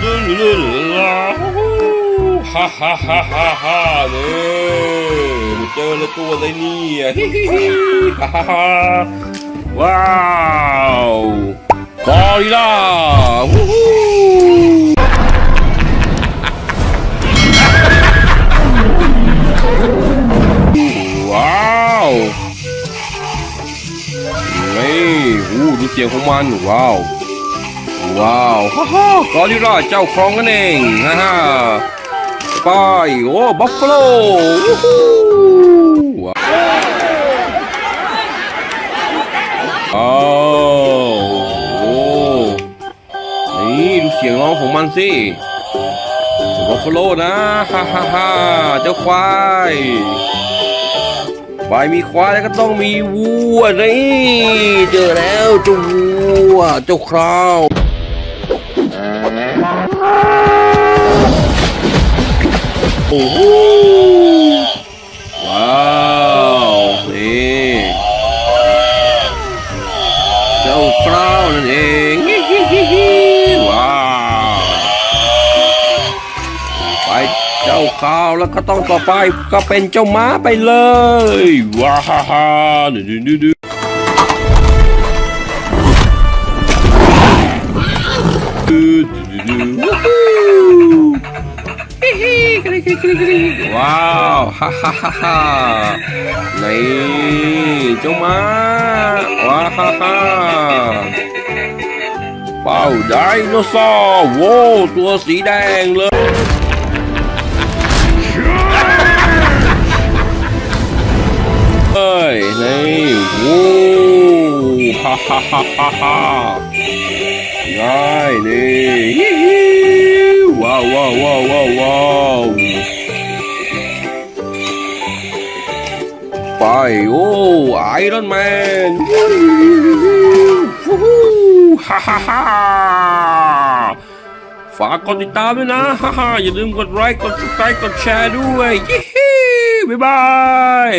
ฮ่าฮ่าฮ่าฮ่าฮ่าเนี่ยเจอแล้วตัวอะไรเนี่ยฮิฮิฮิฮ่าฮ่าฮ่าว้าวกอริลลาวู้ฮู้ว้าวนี่อู้ดูเสียงของมันว้าว ว้าวฮ่าฮ่ากอริลลาเจ้าครองกันเองฮ่าฮ่าไปโอ้บัฟฟาโลวู้ฮู้ว้าวอ้าวโอ้นี่ดูเสียงร้องของมันสิบัฟฟาโลนะฮ่าฮ่าฮ่าเจ้าควายควายมีควายแล้วก็ต้องมีวัวนี่เจอแล้วเจ้าวัวเจ้าคราว โอ้โหว้าวนี่เจ้าครานั่นเองว้าวไปเจ้าคราวแล้วก็ต้องต่อไปก็เป็นเจ้าม้าไปเลยว้าฮ่าฮ่าดูดูดูดูดูดู ดูดูว้าวฮ่าฮ่าฮ่าฮ่านี่เจ้ามาว้าฮ่าฮ่าเป้าไดโนเสาร์โว้ตัวสีแดงเลยเฮ้ยนี่โว้ฮ่าฮ่าฮ่าฮ่าฮ่าได้นี่ ไป โอ้ไอรอนแมนฮ่าฮ่าฮ่าฝากกดติดตามด้วยนะฮ่าฮ่าอย่าลืมกดไลค์กดซับสไครต์กดแชร์ด้วย ยี่ฮีบ๊ายบาย